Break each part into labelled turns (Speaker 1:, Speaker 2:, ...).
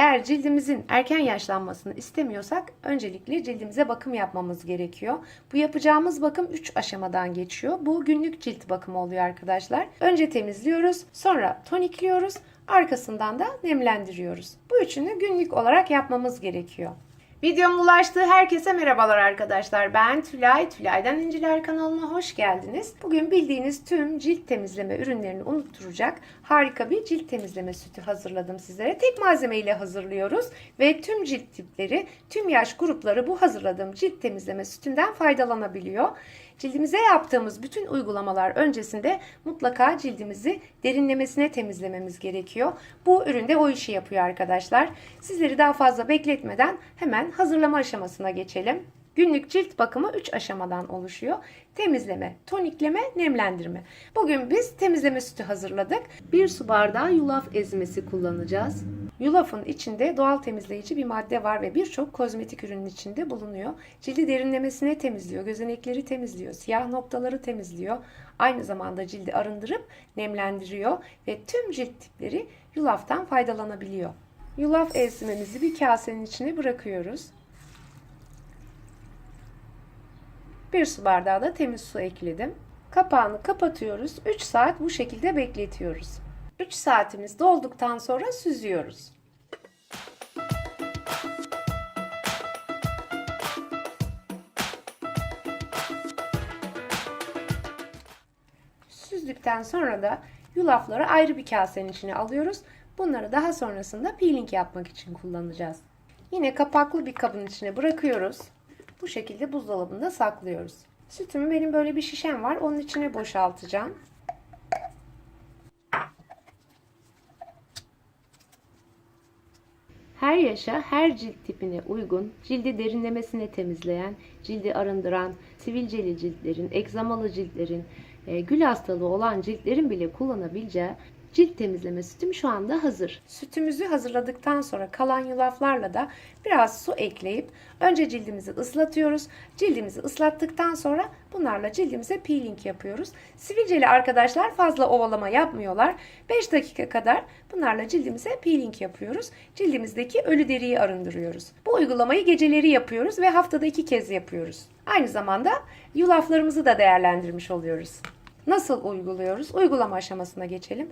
Speaker 1: Eğer cildimizin erken yaşlanmasını istemiyorsak öncelikle cildimize bakım yapmamız gerekiyor. Bu yapacağımız bakım 3 aşamadan geçiyor. Bu günlük cilt bakımı oluyor arkadaşlar. Önce temizliyoruz, sonra tonikliyoruz, arkasından da nemlendiriyoruz. Bu üçünü günlük olarak yapmamız gerekiyor. Videomun ulaştığı herkese merhabalar arkadaşlar. Ben Tülay, Tülay'dan İnciler kanalına hoş geldiniz. Bugün bildiğiniz tüm cilt temizleme ürünlerini unutturacak harika bir cilt temizleme sütü hazırladım sizlere. Tek malzeme ile hazırlıyoruz ve tüm cilt tipleri, tüm yaş grupları bu hazırladığım cilt temizleme sütünden faydalanabiliyor. Cildimize yaptığımız bütün uygulamalar öncesinde mutlaka cildimizi derinlemesine temizlememiz gerekiyor. Bu ürün de o işi yapıyor arkadaşlar. Sizleri daha fazla bekletmeden hemen hazırlama aşamasına geçelim. Günlük cilt bakımı 3 aşamadan oluşuyor. Temizleme, tonikleme, nemlendirme. Bugün biz temizleme sütü hazırladık. 1 su bardağı yulaf ezmesi kullanacağız. Yulafın içinde doğal temizleyici bir madde var ve birçok kozmetik ürünün içinde bulunuyor. Cildi derinlemesine temizliyor, gözenekleri temizliyor, siyah noktaları temizliyor. Aynı zamanda cildi arındırıp nemlendiriyor ve tüm cilt tipleri yulaftan faydalanabiliyor. Yulaf ezmemizi bir kasenin içine bırakıyoruz. Bir su bardağı da temiz su ekledim. Kapağını kapatıyoruz. 3 saat bu şekilde bekletiyoruz. 3 saatimiz dolduktan sonra süzüyoruz. Süzdükten sonra da yulafları ayrı bir kasenin içine alıyoruz. Bunları daha sonrasında peeling yapmak için kullanacağız. Yine kapaklı bir kabın içine bırakıyoruz. Bu şekilde buzdolabında saklıyoruz. Sütümü benim böyle bir şişem var. Onun içine boşaltacağım. Her yaşa, her cilt tipine uygun, cildi derinlemesine temizleyen, cildi arındıran, sivilceli ciltlerin, egzamalı ciltlerin, e, gül hastalığı olan ciltlerin bile kullanabileceği cilt temizleme sütüm şu anda hazır. Sütümüzü hazırladıktan sonra kalan yulaflarla da biraz su ekleyip önce cildimizi ıslatıyoruz. Cildimizi ıslattıktan sonra bunlarla cildimize peeling yapıyoruz. Sivilceli arkadaşlar fazla ovalama yapmıyorlar. 5 dakika kadar bunlarla cildimize peeling yapıyoruz. Cildimizdeki ölü deriyi arındırıyoruz. Bu uygulamayı geceleri yapıyoruz ve haftada iki kez yapıyoruz. Aynı zamanda yulaflarımızı da değerlendirmiş oluyoruz. Nasıl uyguluyoruz? Uygulama aşamasına geçelim.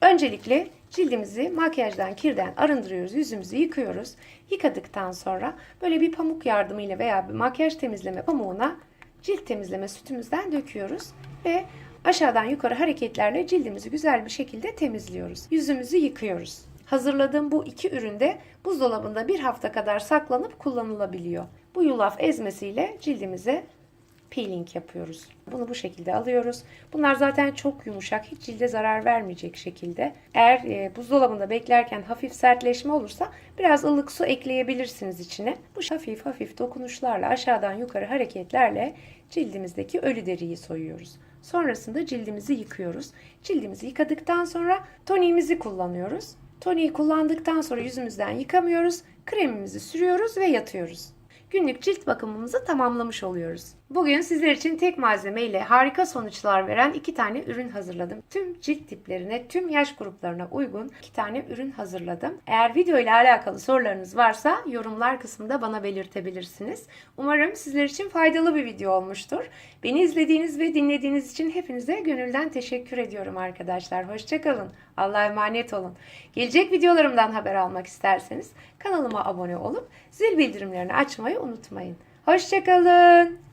Speaker 1: Öncelikle cildimizi makyajdan, kirden arındırıyoruz. Yüzümüzü yıkıyoruz. Yıkadıktan sonra böyle bir pamuk yardımıyla veya bir makyaj temizleme pamuğuna cilt temizleme sütümüzden döküyoruz ve aşağıdan yukarı hareketlerle cildimizi güzel bir şekilde temizliyoruz. Yüzümüzü yıkıyoruz. Hazırladığım bu iki ürün de buzdolabında bir hafta kadar saklanıp kullanılabiliyor. Bu yulaf ezmesiyle cildimize peeling yapıyoruz. Bunu bu şekilde alıyoruz. Bunlar zaten çok yumuşak, hiç cilde zarar vermeyecek şekilde. Eğer e, buzdolabında beklerken hafif sertleşme olursa biraz ılık su ekleyebilirsiniz içine. Bu hafif hafif dokunuşlarla aşağıdan yukarı hareketlerle cildimizdeki ölü deriyi soyuyoruz. Sonrasında cildimizi yıkıyoruz. Cildimizi yıkadıktan sonra toniğimizi kullanıyoruz. Toniği kullandıktan sonra yüzümüzden yıkamıyoruz. Kremimizi sürüyoruz ve yatıyoruz günlük cilt bakımımızı tamamlamış oluyoruz. Bugün sizler için tek malzeme ile harika sonuçlar veren iki tane ürün hazırladım. Tüm cilt tiplerine, tüm yaş gruplarına uygun iki tane ürün hazırladım. Eğer video ile alakalı sorularınız varsa yorumlar kısmında bana belirtebilirsiniz. Umarım sizler için faydalı bir video olmuştur. Beni izlediğiniz ve dinlediğiniz için hepinize gönülden teşekkür ediyorum arkadaşlar. Hoşçakalın. Allah'a emanet olun. Gelecek videolarımdan haber almak isterseniz kanalıma abone olup zil bildirimlerini açmayı unutmayın. Hoşçakalın.